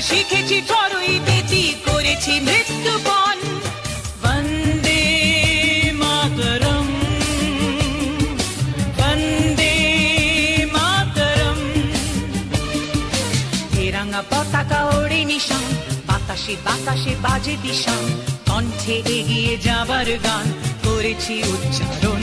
শিখেছি চড়ুই বেতি করেছি মৃত্যুপণ। বন্দে মাতরম বন্দে মাতরম। তেরাঙ্গা পতাকা ওড়ে নিশান, বাতাসে বাতাসে বাজে দিশান, কণ্ঠে এগিয়ে যাবার গান করেছি উচ্চারণ।